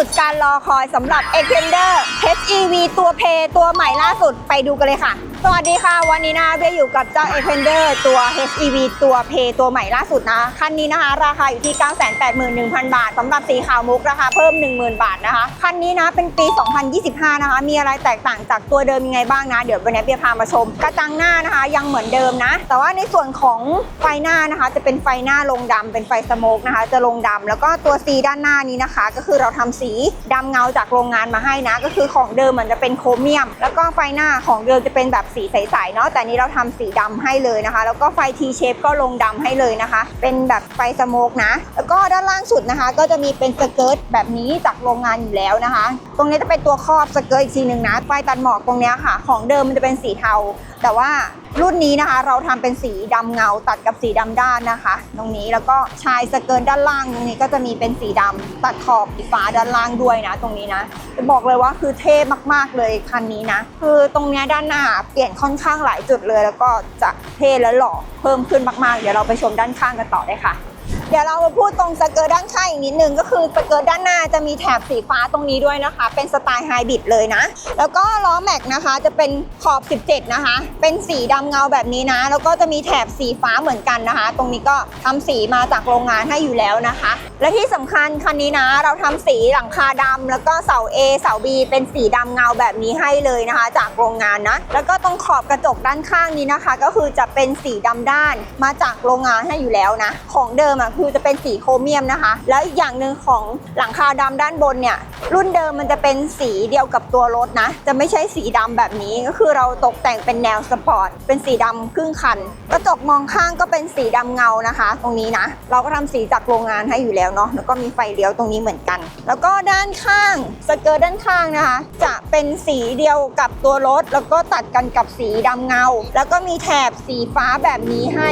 สุดการรอคอยสำหรับ e x t e n d e r HEV ตัวเพตัวใหม่ล่าสุดไปดูกันเลยค่ะ สวัสดีค่ะ วันนี้นะเบียอยู่กับเจ้า e x t e n d e r ตัว HEV ตัวเพตัวใหม่ล่าสุดนะ คันนี้นะคะ ราคาอยู่ที่ 981,000 บาทสำหรับสีขาวมุกราคาเพิ่ม 10,000 บาทนะคะ คันนี้นะเป็นปี 2025 นะคะ มีอะไรแตกต่างจากตัวเดิมยังไงบ้างนะ เดี๋ยววันนี้เบียพามาชม กระจังหน้านะคะ ยังเหมือนเดิมนะ แต่ว่าในส่วนของไฟหน้านะคะ จะเป็นไฟหน้าลงดำเป็นไฟสโมกนะคะ จะลงดำแล้วก็ตัวซีด้านหน้านี้นะคะ ก็คือเราทำสีดำเงาจากโรงงานมาให้นะ ก็คือของเดิมมันจะเป็นโครเมียม แล้วก็ไฟหน้าของเดิมจะเป็นแบบสีใสๆเนาะแต่นี้เราทำสีดำให้เลยนะคะ แล้วก็ไฟทีเชฟก็ลงดำให้เลยนะคะ เป็นแบบไฟสโมกนะ แล้วก็ด้านล่างสุดนะคะ ก็จะมีเป็นสเกิร์ตแบบนี้จากโรงงานอยู่แล้วนะคะ ตรงนี้จะเป็นตัวครอบสเกิร์ตอีกทีหนึ่งนะไฟตัดหมอกตรงเนี้ยค่ะ ของเดิมมันจะเป็นสีเทา แต่ว่ารุ่นนี้นะคะ เราทำเป็นสีดำเงาตัดกับสีดำด้านนะคะ ตรงนี้แล้วก็ชายสเกิร์ตด้านล่างตรงนี้ก็จะมีเป็นสีดำตัดขอบสีฟ้าด้านล่างด้วยนะ ตรงนี้นะจะบอกเลยว่าคือเท่มากๆเลยคันนี้นะ คือตรงเนี้ยด้านหน้าเปลี่ยนค่อนข้างหลายจุดเลย แล้วก็จะเท่และหล่อเพิ่มขึ้นมากๆ เดี๋ยวเราไปชมด้านข้างกันต่อได้ค่ะ เดี๋ยวเรามาพูดตรงสเกิร์ตด้านข้างอีกนิดนึงก็คือสเกิร์ตด้านหน้าจะมีแถบสีฟ้าตรงนี้ด้วยนะคะ เป็นสไตล์ไฮบริดเลยนะ แล้วก็ล้อแม็กนะคะจะเป็นขอบ 17 นะคะ เป็นสีดำเงาแบบนี้นะ แล้วก็จะมีแถบสีฟ้าเหมือนกันนะคะ ตรงนี้ก็ทำสีมาจากโรงงานให้อยู่แล้วนะคะ และที่สำคัญคันนี้นะ เราทำสีหลังคาดำแล้วก็เสา A เสา B เป็นสีดำเงาแบบนี้ให้เลยนะคะ จากโรงงานนะ แล้วก็ตรงขอบกระจกด้านข้างนี้นะคะ ก็คือจะเป็นสีดำด้านมาจากโรงงานให้อยู่แล้วนะ ของเดิมอะคือจะเป็นสีโครเมียมนะคะ แล้วอีกอย่างหนึ่งของหลังคาดำด้านบนเนี่ย รุ่นเดิมมันจะเป็นสีเดียวกับตัวรถนะ จะไม่ใช่สีดำแบบนี้ก็คือเราตกแต่งเป็นแนวสปอร์ตเป็นสีดำครึ่งคันกระจกมองข้างก็เป็นสีดำเงานะคะ ตรงนี้นะ เราก็ทำสีจากโรงงานให้อยู่แล้วเนาะแล้วก็มีไฟเลี้ยวตรงนี้เหมือนกัน แล้วก็ด้านข้างสเกิร์ตด้านข้างนะคะ จะเป็นสีเดียวกับตัวรถ แล้วก็ตัดกันกับสีดำเงา แล้วก็มีแถบสีฟ้าแบบนี้ให้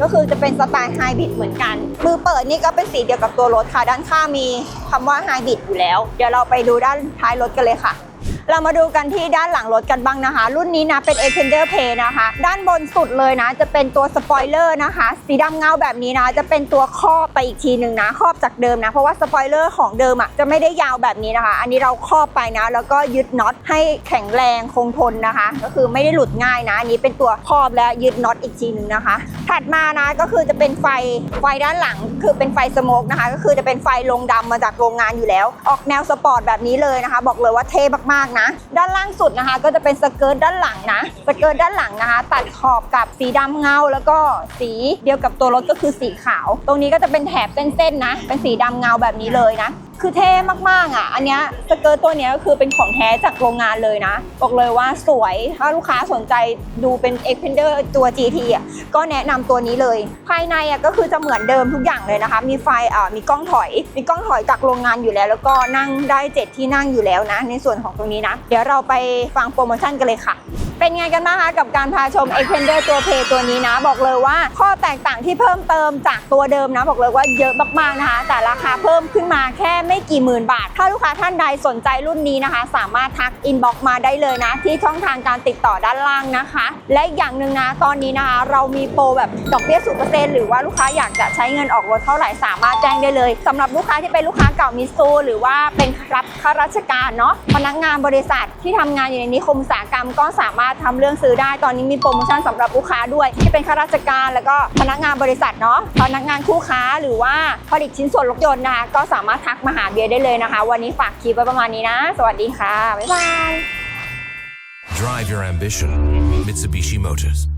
ก็คือจะเป็นสไตล์ไฮบริดเหมือนกันมือเปิดนี่ก็เป็นสีเดียวกับตัวรถค่ะด้านข้างมีคำว่าไฮบริดอยู่แล้วเดี๋ยวเราไปดูด้านท้ายรถกันเลยค่ะ เรามาดูกันที่ด้านหลังรถกันบ้างนะคะ รุ่นนี้นะเป็น e x t e n d e r Pay นะคะ ด้านบนสุดเลยนะ จะเป็นตัวสปอยเลอร์นะคะ สีดำเงาแบบนี้นะ จะเป็นตัวครอบไปอีกทีหนึ่งนะครอบจากเดิมนะ เพราะว่าสปอยเลอร์ของเดิมอะจะไม่ได้ยาวแบบนี้นะคะ อันนี้เราครอบไปนะ แล้วก็ยึดน็อตให้แข็งแรงคงทนนะคะ ก็คือไม่ได้หลุดง่ายนะอันนี้เป็นตัวครอบและยึดน็อตอีกทีหนึ่งนะคะ ถัดมานะก็คือจะเป็นไฟไฟด้านหลัง คือเป็นไฟสโมกนะคะ ก็คือจะเป็นไฟลงดำมาจากโรงงานอยู่แล้ว ออกแนวสปอร์ตแบบนี้เลยนะคะ บอกเลยว่าเท่มากๆนะ ด้านล่างสุดนะคะ ก็จะเป็นสเกิร์ตด้านหลังนะสเกิร์ตด้านหลังนะคะ ตัดขอบกับสีดำเงา แล้วก็สีเดียวกับตัวรถก็คือสีขาว ตรงนี้ก็จะเป็นแถบเส้นๆนะ เป็นสีดำเงาแบบนี้เลยนะ คือเท่มากๆอะ อันเนี้ยสเกิร์ตตัวเนี้ยก็คือเป็นของแท้จากโรงงานเลยนะ บอกเลยว่าสวย ถ้าลูกค้าสนใจดูเป็น e x p e n d e r ตัว GT อะ ก็แนะนำตัวนี้เลย ภายในอะก็คือจะเหมือนเดิมทุกอย่างเลยนะคะ มีไฟอ่ามีกล้องถอย มีกล้องถอยจากโรงงานอยู่แล้ว แล้วก็นั่งได้เจ็ดที่นั่งอยู่แล้วนะ ในส่วนของตรงนี้นะ เดี๋ยวเราไปฟังโปรโมชั่นกันเลยค่ะเป็นไงกันบ้างคะกับการพาชม e x p e n d e r ตัวเพตัวนี้นะ บอกเลยว่าข้อแตกต่างที่เพิ่มเติมจากตัวเดิมนะ บอกเลยว่าเยอะมากๆนะคะ แต่ราคาเพิ่มขึ้นมาแค่ กี่หมื่นบาท ถ้าลูกค้าท่านใดสนใจรุ่นนี้นะคะ สามารถทักอินบ็อกมาได้เลยนะ ที่ช่องทางการติดต่อด้านล่างนะคะ และอย่างหนึ่งนะตอนนี้นะคะเรามีโปรแบบดอกเบี้ยศูนเปอร์เซ็นต์หรือว่าลูกค้าอยากจะใช้เงินออกรถเท่าไหร่สามารถแจ้งได้เลยสำหรับลูกค้าที่เป็นลูกค้าเก่ามิซูหรือว่าเป็นรับข้าราชการเนาะพนักงานบริษัทที่ทำงานอยู่ในนิคมอุตสาหกรรมก็สามารถทำเรื่องซื้อได้ตอนนี้มีโปรโมชั่นสำหรับลูกค้าด้วยที่เป็นข้าราชการแล้วก็พนักงานบริษัทเนาะพนักงานคู่ค้าหรือว่าผลิตชิ้นส่วนรถยนต์นะคะก็สามารถทักมาหาเบียร์ได้เลยนะคะ วันนี้ฝากคลิปไว้ประมาณนี้นะ สวัสดีค่ะ บ๊ายบาย Drive your ambition. Mitsubishi Motors.